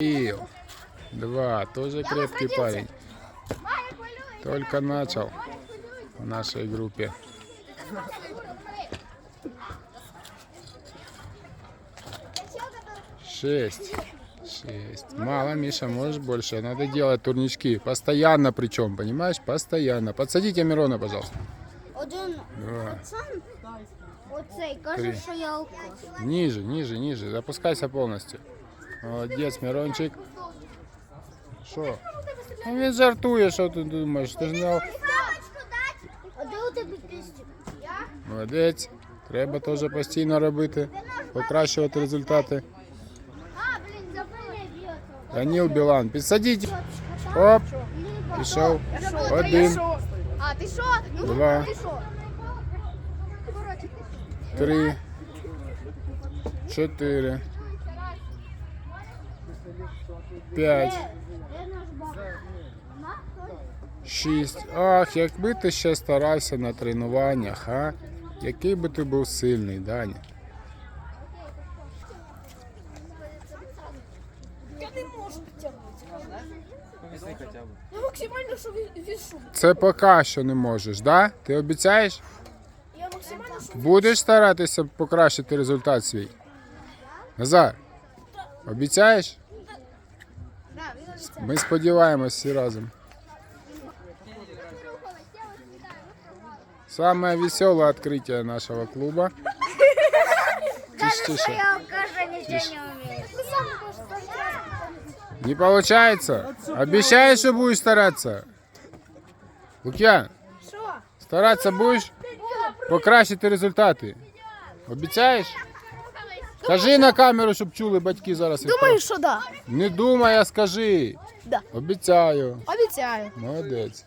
Ил. Два. Тоже крепкий парень. Только начал в нашей группе. Шесть. Шесть. Мало, Миша, можешь больше. Надо делать турнички. Постоянно причем, понимаешь? Постоянно. Подсадите Мирона, пожалуйста. Один Два. оцей, каже, Три. що я алкаш. Ниже, ниже, ниже. Запускайся полностью. Молодець, Мирончик. Що? Ну він жартує, що ти думаєш? Ти ж не... ал- А де у тебе кистик? Молодець. Треба теж постійно робити, покращувати результати. А, блін, забули б'єте. Даніл Білан, підсадіть. Оп, пішов. Один, А, ти що? Ну, Два. ти що? три, чотири, П'ять, шість. Ах, якби ти ще старався на тренуваннях, а? Який би ти був сильний, Даня. Я не можу підтягнути. Я максимально, що ві- вішу. Це поки що не можеш, да? Ти обіцяєш? Я максимально, що Будеш старатися покращити результат свій? Назар, обіцяєш? Ми сподіваємось всі разом. Самое веселое открытие нашего клуба. Тише, тише. Я алкаша нічого не вмію. Не получается? Обещаешь, что будешь стараться? Лукьян, що? стараться будешь? Покращити результати. Обіцяєш? Кажи на камеру, щоб чули батьки зараз. Думаю, що да. Не думай, а скажи. Да. Обіцяю. Обіцяю. Молодець.